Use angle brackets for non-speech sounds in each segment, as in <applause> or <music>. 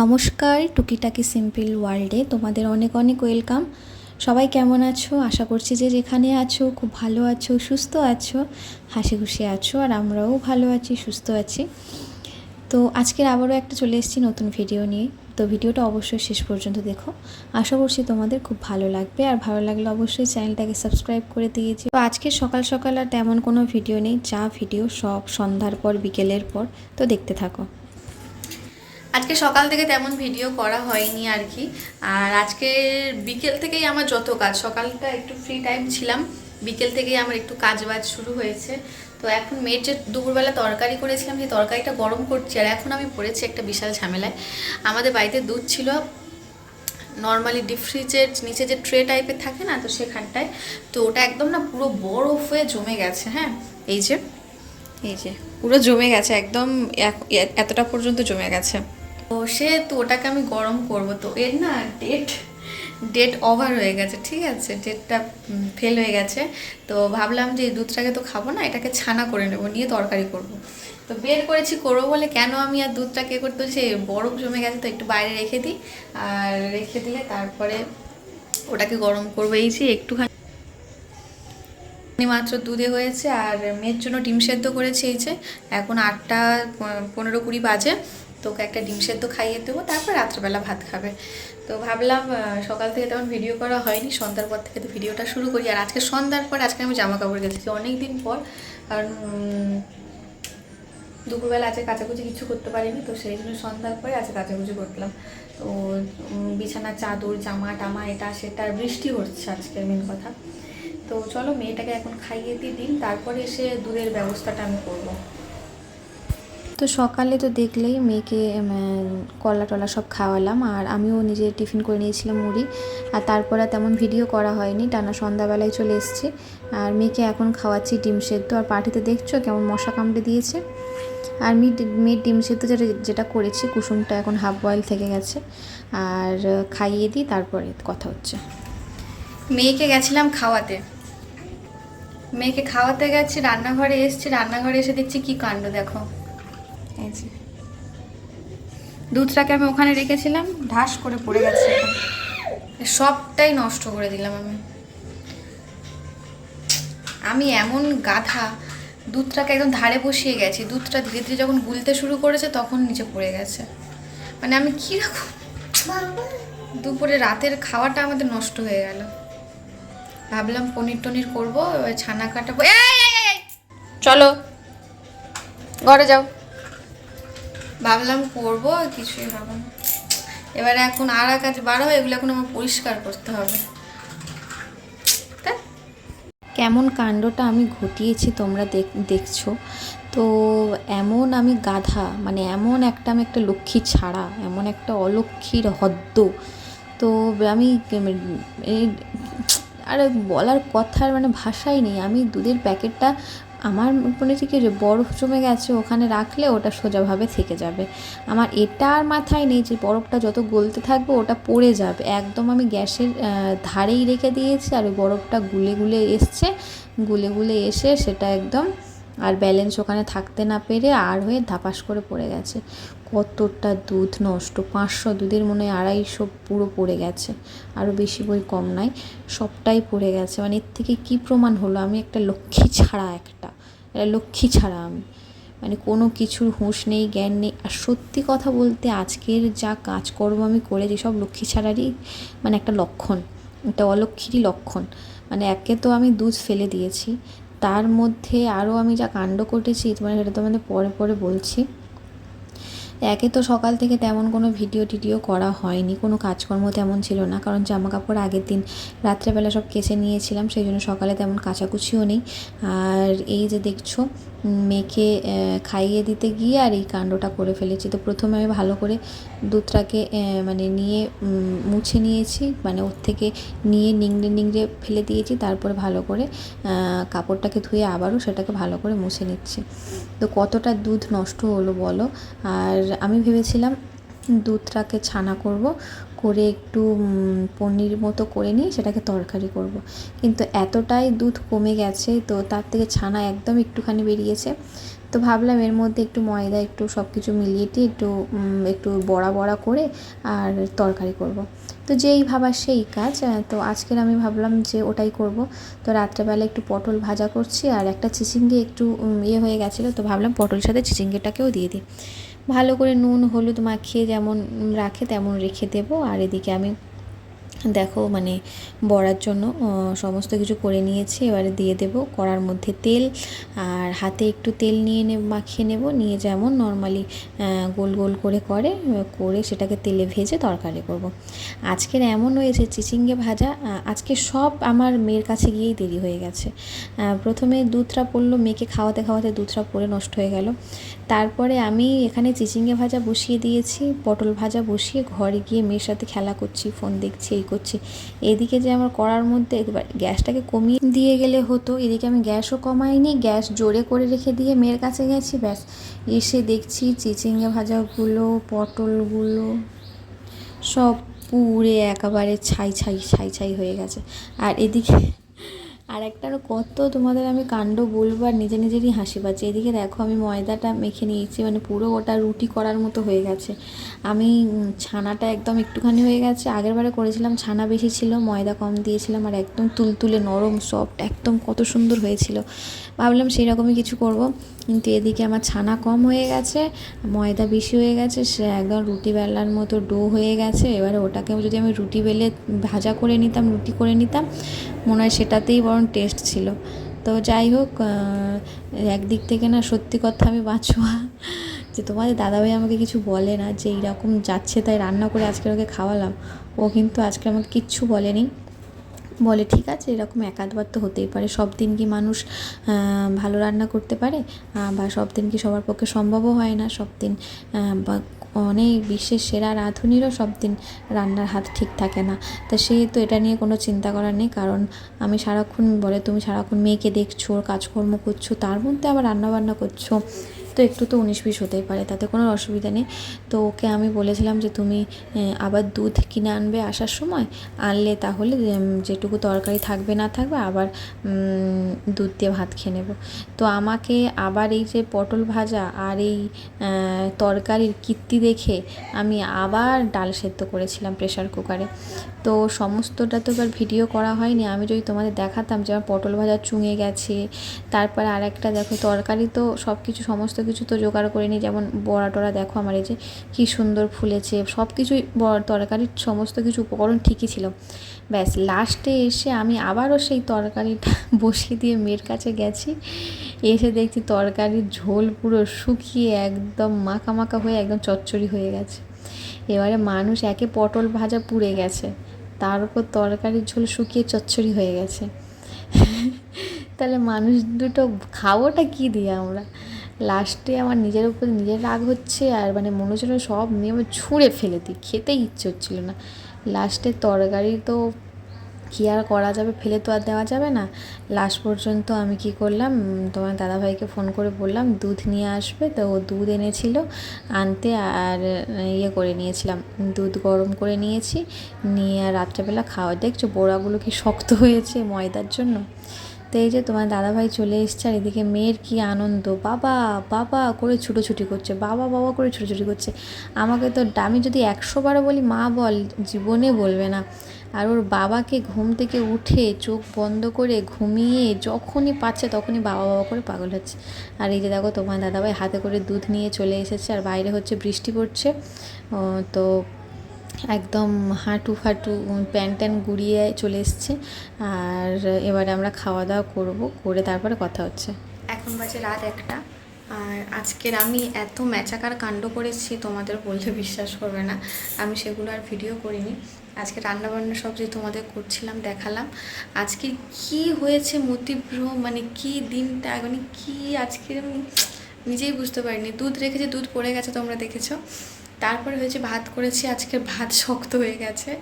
নমস্কার, টুকিটাকি সিম্পল ওয়ার্ল্ডে তোমাদের অনেক অনেক ওয়েলকাম। সবাই কেমন আছো? আশা করছি যে যেখানে আছো, খুব ভালো আছো, সুস্থ আছো হাসি খুশি আছো, আর আমরাও ভালো আছি, সুস্থ আছি। তো আজকের আবারও একটা চলে এসেছি নতুন ভিডিও নিয়ে। তো ভিডিওটা অবশ্যই শেষ পর্যন্ত দেখো। আশা করছি তোমাদের খুব ভালো লাগবে, আর ভালো লাগলে অবশ্যই চ্যানেলটাকে সাবস্ক্রাইব করে দিয়েছি তো আজকে সকাল সকাল আর তেমন কোনো ভিডিও নেই, যা ভিডিও সব সন্ধ্যার পর, বিকেলের পর, তো দেখতে থাকো। আজকে সকাল থেকে তেমন ভিডিও করা হয়নি আর কি। আর আজকে বিকেল থেকেই আমার যত কাজ, সকালটা একটু ফ্রি টাইম ছিলাম, বিকেল থেকেই আমার একটু কাজ বাজ শুরু হয়েছে। তো এখন মেয়ের যে দুপুরবেলা তরকারি করেছিলাম, সেই তরকারিটা গরম করছি আর এখন আমি পড়েছি একটা বিশাল ঝামেলায়। আমাদের বাড়িতে দুধ ছিল নর্মালি ডিপ ফ্রিজের নিচে যে ট্রে টাইপের থাকে না, তো সেখানটায়। তো ওটা একদম না পুরো বরফ হয়ে জমে গেছে হ্যাঁ? এই যে এই যে, পুরো জমে গেছে, একদম এক- এতটা পর্যন্ত জমে গেছে। তো সে, তো ওটাকে আমি গরম করব। তো এর না ডেট ডেট ওভার হয়ে গেছে, ঠিক আছে? ডেটটা ফেল হয়ে গেছে। তো ভাবলাম যে এই দুধটাকে তো খাব না, এটাকে ছানা করে নেব, নিয়ে তরকারি করব। তো বের করেছি করব বলে কেন আমি আর দুধটা কে করতে সে বরফ জমে গেছে, তো একটু বাইরে রেখে দিই। আর রেখে দিলে তারপরে ওটাকে গরম করব। এই যে একটুখানি মাত্র দুধে হয়েছে, আর মেয়ের জন্য ডিম সেদ্ধ করেছি এই যে। এখন আটটা, পনেরো কুড়ি বাজে। তো ওকে একটা ডিম সেদ্ধ খাইয়ে দেবো তারপর রাত্রেবেলা ভাত খাবে। তো ভাবলাম সকাল থেকে তেমন ভিডিও করা হয়নি সন্ধ্যার পর থেকে তো ভিডিওটা শুরু করি। আর আজকে সন্ধ্যার পর আজকে আমি জামা কাপড় গেছি অনেক দিন পর কারণ দুপুরবেলা আজকে কাচাকুচি কিছু করতে পারিনি তো সেই জন্য সন্ধ্যার পরে আজকে কাচাকুচি করলাম। তো উম, বিছানার চাদর জামা টামা এটা সেটা বৃষ্টি হচ্ছে আজকে মেন কথা। তো চলো মেয়েটাকে এখন খাইয়ে দিয়ে দিন তারপরে এসে দুধের ব্যবস্থাটা আমি করব। তো সকালে তো দেখলেই মেয়েকে কলা টলা সব খাওয়ালাম। আর আমিও নিজে টিফিন করে নিয়েছিলাম মুড়ি। আর তারপরে তেমন ভিডিও করা হয়নি। টানা সন্ধ্যাবেলায় চলে এসেছি। আর মেয়েকে এখন খাওয়াচ্ছি ডিম সেদ্ধ। আর পাটিতে দেখছ কেমন মশা কামড়ে দিয়েছে। আর মি মেয়ের ডিম সেদ্ধ যেটা যেটা করেছি, কুসুমটা এখন হাফ বয়েল থেকে গেছে। আর খাইয়ে দিই, তারপরে কথা হচ্ছে। মেয়েকে গেছিলাম খাওয়াতে। মেয়েকে খাওয়াতে গেছি, রান্নাঘরে এসছি। রান্নাঘরে এসে দেখছি কি কাণ্ড, দেখো। দুধটাকে আমি ওখানে রেখেছিলাম, ঢাস করে পড়ে গেছে সবটাই নষ্ট করে দিলাম আমি। আমি এমন গাধা, দুধটাকে একদম ধারে বসিয়ে গেছি। দুধটা ধীরে ধীরে যখন গুলতে শুরু করেছে, তখন নিচে পড়ে গেছে। মানে আমি কীরকম দুপুরে রাতের খাওয়াটা আমাদের নষ্ট হয়ে গেল। ভাবলাম পনির টনির করব ছানা কাটাবো। চলো, ঘরে যাও। ভাবলাম করব কিছুই হবে না। এবারে এখন আর কাজ হয় এগুলো এখন আমার পরিষ্কার করতে হবে? কেমন কাণ্ডটা আমি ঘটিয়েছি তোমরা দেখ, দেখছ। তো এমন আমি গাধা মানে এমন একটা আমি একটা লক্ষ্মী ছাড়া, এমন একটা অলক্ষ্মীর হদ্দ। তো আমি আর বলার কথার মানে ভাষাই নেই। আমি দুধের প্যাকেটটা আমার মনে হচ্ছে কি যে বরফ জমে গেছে, ওখানে রাখলে ওটা সোজাভাবে থেকে যাবে। আমার এটা আর মাথায় নেই যে বরফটা যত গলতে থাকবে ওটা পড়ে যাবে। একদম আমি গ্যাসের ধারেই রেখে দিয়েছি আর ওই বরফটা গুলে গুলে এসছে। গুলে গুলে এসে সেটা একদম আর ব্যালেন্স ওখানে থাকতে না পেরে আর হয়ে ধাপাস করে পড়ে গেছে। কতটা দুধ নষ্ট, পাঁচশো দুধের মনে হয় আড়াইশো পুরো পড়ে গেছে আরও বেশি বই কম নাই, সবটাই পড়ে গেছে। মানে এর থেকে কি প্রমাণ হলো? আমি একটা লক্ষ্মী ছাড়া একটা একটা লক্ষ্মী ছাড়া আমি। মানে কোনো কিছুর হুঁশ নেই, জ্ঞান নেই। আর সত্যি কথা বলতে আজকের যা কাজকর্ম আমি করেছি সব লক্ষ্মী ছাড়ারই মানে একটা লক্ষণ, একটা অলক্ষীরই লক্ষণ মানে একে তো আমি দুধ ফেলে দিয়েছি। তার মধ্যে আরও আমি যা কাণ্ড করেছি তোমার সেটা তো মানে পরে পরে বলছি। একে তো সকাল থেকে তেমন কোনো ভিডিও টিডিও করা হয়নি, কোনো কাজকর্ম তেমন ছিল না, কারণ জামা কাপড় আগের দিন রাত্রেবেলা সব কেচে নিয়েছিলাম, সেই জন্য সকালে তেমন কাচাকুচিও নেই। আর এই যে দেখছ আহ, খাইয়ে দিতে গিয়ে আর এই কাণ্ডটা করে ফেলেছি। তো প্রথমে আমি ভালো করে দুধটাকে মানে নিয়ে মুছে নিয়েছি। মানে ওর থেকে নিয়ে নিংড়ে নিংড়ে ফেলে দিয়েছি। তারপরে ভালো করে কাপড়টাকে ধুয়ে আবারও সেটাকে ভালো করে মুছে নিচ্ছি। তো কতটা দুধ নষ্ট হলো বলো? আর আমি ভেবেছিলাম দুধটাকে ছানা করব, করে একটু পনির মতো করে নিয়ে সেটাকে তরকারি করব। কিন্তু এতটাই দুধ কমে গেছে, তো তার থেকে ছানা একদম একটুখানি বেরিয়েছে তো ভাবলাম এর মধ্যে একটু ময়দা, একটু সব কিছু মিলিয়ে টিয়ে একটু একটু বড়া বড়া করে আর তরকারি করব। তো যেই ভাবা সেই কাজ তো আজকের আমি ভাবলাম যে ওটাই করব তো রাত্রেবেলা একটু পটল ভাজা করছি আর একটা চিচিঙ্গে একটু ইয়ে হয়ে গেছিল, তো ভাবলাম পটলের সাথে চিচিঙ্গেটাকেও দিয়ে দিই ভালো করে নুন, হলুদ মাখিয়ে যেমন রাখে তেমন রেখে দেবো। আর এদিকে আমি দেখো মানে বড়ার জন্য সমস্ত কিছু করে নিয়েছি। এবারে দিয়ে দেবো কড়ার মধ্যে তেল। আর হাতে একটু তেল নিয়ে নে, মাখিয়ে নেব। নিয়ে যেমন নর্মালি গোল গোল করে করে করে সেটাকে তেলে ভেজে তরকারি করব। আজকের এমন হয়েছে চিচিঙ্গে ভাজা। আজকে সব আমার মেয়ের কাছে গিয়েই দেরি হয়ে গেছে। প্রথমে দুধটা পড়ল, মেয়েকে খাওয়াতে খাওয়াতে দুধটা পড়ে নষ্ট হয়ে গেল। তারপরে আমি এখানে চিচিঙ্গে ভাজা বসিয়ে দিয়েছি, পটল ভাজা বসিয়ে ঘরে গিয়ে মেয়ের সাথে খেলা করছি ফোন দেখছি, এই করছি। এদিকে যে আমার করার মধ্যে একবার গ্যাসটাকে কমিয়ে দিয়ে গেলে হতো, এদিকে আমি গ্যাসও কমাইনি, গ্যাস জোরে করে রেখে দিয়ে মেয়ের কাছে গেছি, ব্যাস। এসে দেখছি চিচিঙ্গে ভাজাগুলো, পটলগুলো সব পুড়ে একেবারে ছাই ছাই ছাই ছাই হয়ে গেছে। আর এদিকে আর একটা কত তোমাদের আমি কাণ্ড বলব আর নিজে নিজেরই হাসি পাচ্ছে। এদিকে দেখো আমি ময়দাটা মেখে নিয়েছি মানে পুরো ওটা রুটি করার মতো হয়ে গেছে। আমি ছানাটা একদম একটুখানি হয়ে গেছে। আগের বারে করেছিলাম, ছানা বেশি ছিল, ময়দা কম দিয়েছিলাম আর একদম তুলতুলে নরম সফট একদম কত সুন্দর হয়েছিল। ভাবলাম সেই রকমই কিছু করব, কিন্তু এদিকে আমার ছানা কম হয়ে গেছে, ময়দা বেশি হয়ে গেছে, সে একদম রুটি বেলার মতো ডো হয়ে গেছে। এবারে ওটাকে যদি আমি রুটি বেলে ভাজা করে নিতাম, রুটি করে নিতাম মনে হয় সেটাতেই বরং টেস্ট ছিল। তো যাই হোক একদিক থেকে না সত্যি কথা আমি বাঁচোয়া যে তোমাদের দাদাভাই আমাকে কিছু বলে না, যে এইরকম যাচ্ছে তাই রান্না করে আজকে ওকে খাওয়ালাম। ও কিন্তু আজকে আমাকে কিচ্ছু বলেনি। বলে ঠিক আছে, এরকম এক আধবার তো হতেই পারে। সব দিন কি মানুষ ভালো রান্না করতে পারে? বা সব দিন কি সবার পক্ষে সম্ভবও হয় না? সব দিন বা অনেক বিশ্বের সেরা রাঁধুনিরও সব দিন রান্নার হাত ঠিক থাকে না। তা সেহেতু এটা নিয়ে কোনো চিন্তা করার নেই, কারণ আমি সারাক্ষণ বলে তুমি সারাক্ষণ মেয়েকে দেখছ, কাজকর্ম করছ, তার মধ্যে আবার রান্না বান্না করছ। তো একটু তো উনিশ বিশ হতেই পারে, তাতে কোনো অসুবিধা নেই। তো ওকে আমি বলেছিলাম যে তুমি আবার দুধ কিনে আনবে আসার সময়, আনলে তাহলে যেটুকু তরকারি থাকবে না থাকবে, আবার দুধ দিয়ে ভাত খেয়ে নেব। তো আমাকে আবার এই যে পটল ভাজা আর এই তরকারির কীর্তি দেখে আমি আবার ডাল সেদ্ধ করেছিলাম প্রেশার কুকারে। তো সমস্তটা তো এবার ভিডিও করা হয়নি। আমি যদি তোমাদের দেখাতাম যে আমার পটল ভাজা চুঙে গেছে, তারপরে আর একটা দেখো তরকারি তো সব কিছু সমস্ত কিছু তো জোগাড় করে নিই। যেমন বড়া টড়া দেখো আমার এই যে কী সুন্দর ফুলেছে সব কিছুই তরকারির সমস্ত কিছু উপকরণ ঠিকই ছিল। ব্যাস লাস্টে এসে আমি আবারও সেই তরকারিটা <laughs> বসিয়ে দিয়ে মেয়ের কাছে গেছি। এসে দেখছি তরকারির ঝোল পুরো শুকিয়ে একদম মাখা মাখা হয়ে একদম চচ্চড়ি হয়ে গেছে। এবারে মানুষ একে পটল ভাজা পুড়ে গেছে। তার উপর তরকারির ঝোল শুকিয়ে চচ্চড়ি হয়ে গেছে। তাহলে মানুষ দুটো খাবোটা কী দিয়ে আমরা? লাস্টে আমার নিজের উপর নিজের রাগ হচ্ছে আর মানে মনে হচ্ছিল সব নিয়ে আমি ছুঁড়ে ফেলে দিই। খেতেই ইচ্ছে হচ্ছিল না। লাস্টে তরকারি তো কী আর করা যাবে? ফেলে তো আর দেওয়া যাবে না। লাস্ট পর্যন্ত আমি কি করলাম? তোমার দাদাভাইকে ফোন করে বললাম, দুধ নিয়ে আসবে তো ও দুধ এনেছিল, আনতে আর ইয়ে করে নিয়েছিলাম। দুধ গরম করে নিয়েছি, নিয়ে আর রাত্রেবেলা খাওয়া, দেখছ বোড়াগুলো কি শক্ত হয়েছে ময়দার জন্য? তো এই যে তোমার দাদাভাই চলে এসছে আর এদিকে মেয়ের কি আনন্দ। বাবা বাবা করে ছুটোছুটি করছে, বাবা বাবা করে ছুটোছুটি করছে। আমাকে তো আমি যদি একশো বারও বলি, মা বল, জীবনে বলবে না। আর ওর বাবাকে ঘুম থেকে উঠে চোখ বন্ধ করে ঘুমিয়ে যখনই পাচ্ছে তখনই বাবা বাবা করে পাগল হচ্ছে। আর এই যে দেখো তোমার দাদাভাই হাতে করে দুধ নিয়ে চলে এসেছে আর বাইরে হচ্ছে বৃষ্টি পড়ছে। তো একদম হাঁটু ফাটু প্যান্ট ট্যান গুড়িয়ে চলে এসছে। আর এবারে আমরা খাওয়া দাওয়া করব, করে তারপরে কথা হচ্ছে। এখন বাজে রাত একটা। আর আজকের আমি এত ম্যাচাকার কাণ্ড করেছি, তোমাদের বললে বিশ্বাস করবে না। আমি সেগুলো আর ভিডিও করিনি। আজকে রান্না বান্না সব যে তোমাদের করছিলাম, দেখালাম। আজকে কি হয়েছে মতিভ্র মানে কি দিনটা? মানে কি আজকে? নিজেই বুঝতে পারিনি। দুধ রেখেছে, দুধ পড়ে গেছে তোমরা দেখেছ। তারপরে হয়েছে ভাত করেছি আজকে ভাত শক্ত হয়ে গেছে।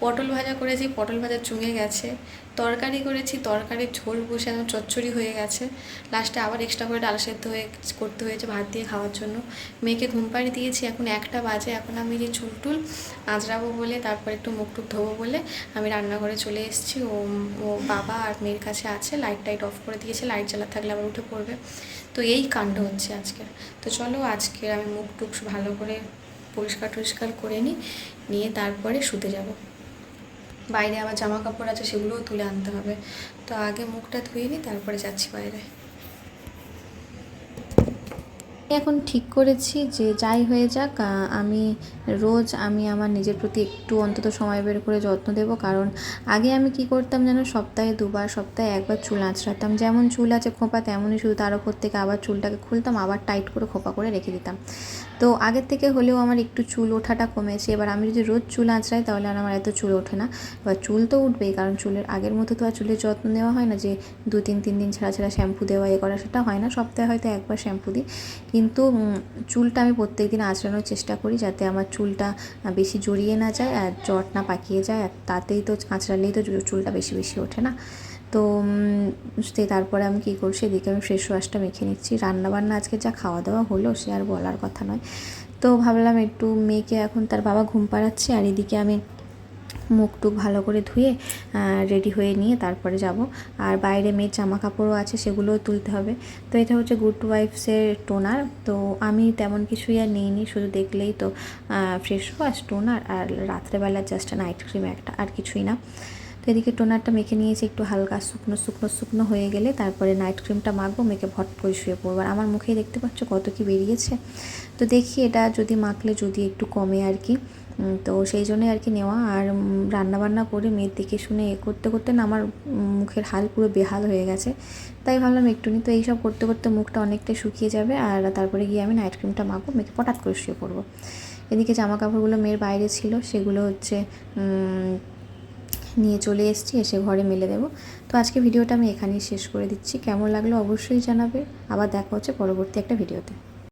পটল ভাজা করেছি, পটল ভাজা চুঙে গেছে। তরকারি করেছি, তরকারির ঝোল বসে একদম চচ্চড়ি হয়ে গেছে। লাস্টে আবার এক্সট্রা করে ডাল সেদ্ধ হয়ে করতে হয়েছে ভাত দিয়ে খাওয়ার জন্য। মেয়েকে ঘুম পাড়ি দিয়েছি, এখন একটা বাজে, এখন আমি যে চুল টুল আঁচড়াবো বলে, তারপর একটু মুখ টুক ধোবো বলে, আমি রান্নাঘরে চলে এসেছি। ও ও বাবা আর মেয়ের কাছে আছে লাইট টাইট অফ করে দিয়েছে লাইট জ্বালা থাকলে আবার উঠে পড়বে। তো এই কাণ্ড হচ্ছে আজকে তো চলো আজকে আমি মুখ টুক ভালো করে পরিষ্কার টরিষ্কার করে নিই, নিয়ে তারপরে শুতে যাব। বাইরে আবার জামা কাপড় আছে সেগুলোও তুলে আনতে হবে। তো আগে মুখটা ধুয়ে নিই তারপরে যাচ্ছি বাইরে। এখন ঠিক করেছি যে যাই হয়ে যাক আমি রোজ আমি আমার নিজের প্রতি একটু অন্তত সময় বের করে যত্ন দেব। কারণ আগে আমি কি করতাম যেন সপ্তাহে দুবার, সপ্তাহে একবার চুল আঁচড়াতাম। যেমন চুল আছে খোপা, তেমনই শুধু তার ওপর থেকে আবার চুলটাকে খুলতাম, আবার টাইট করে খোপা করে রেখে দিতাম। তো আগের থেকে হলেও আমার একটু চুল ওঠাটা কমেছে। এবার আমি যদি রোজ চুল আঁচড়াই তাহলে আর আমার এত চুল ওঠে না। এবার চুল তো উঠবেই, কারণ চুলের আগের মতো তো আর চুলের যত্ন নেওয়া হয় না যে দু তিন তিন দিন ছাড়া ছাড়া শ্যাম্পু দেওয়া, এ করা সেটা হয় না। সপ্তাহে হয়তো একবার শ্যাম্পু দিই। কিন্তু চুলটা আমি প্রত্যেক দিন আঁচড়ানোর চেষ্টা করি যাতে আমার চুলটা বেশি জড়িয়ে না যায় আর জট না পাকিয়ে যায়। আর তাতেই তো আঁচড়ালেই তো চুলটা বেশি বেশি ওঠে না। তো তারপরে আমি কী করছি এদিকে আমি ফ্রেশ ওয়াশটা মেখে নিচ্ছি। রান্নাবান্না আজকে যা খাওয়া দাওয়া হলো সে আর বলার কথা নয়। তো ভাবলাম একটু মেয়েকে এখন তার বাবা ঘুম পাড়াচ্ছে আর এদিকে আমি মুখ টুক ভালো করে ধুয়ে রেডি হয়ে নিয়ে তারপরে যাব। আর বাইরে মেয়ের জামা কাপড়ও আছে, সেগুলোও তুলতে হবে। তো এটা হচ্ছে গুড ওয়াইফসের টোনার তো আমি তেমন কিছুই আর নিইনি, শুধু দেখলেই তো ফ্রেশ ওয়াশ টোনার আর রাত্রেবেলা জাস্ট নাইট ক্রিম একটা, আর কিছুই না। তো এদিকে টোনারটা মেখে নিয়েছি, একটু হালকা শুকনো শুকনো শুকনো হয়ে গেলে তারপরে নাইট ক্রিমটা মাখবো, মেখে ভট করে শুয়ে পড়ব। আর আমার মুখেই দেখতে পাচ্ছ কত কি বেরিয়েছে। তো দেখি এটা যদি মাখলে যদি একটু কমে আর কি। তো সেই জন্যই আর কি নেওয়া। আর রান্না বান্না করে মেয়ের দিকে শুনে এ করতে করতে না আমার মুখের হাল পুরো বেহাল হয়ে গেছে। তাই ভাবলাম একটুনি তো এইসব করতে করতে মুখটা অনেকটাই শুকিয়ে যাবে। আর তারপরে গিয়ে আমি নাইট ক্রিমটা মাখবো মেখে পটাত করে শুয়ে পড়ব। এদিকে জামা কাপড়গুলো মেয়ের বাইরে ছিল, সেগুলো হচ্ছে নিয়ে চলে এসেছি, এসে ঘরে মেলে দেবো। তো আজকে ভিডিওটা আমি এখানেই শেষ করে দিচ্ছি। কেমন লাগল অবশ্যই জানাবে। আবার দেখা হচ্ছে পরবর্তী একটা ভিডিওতে।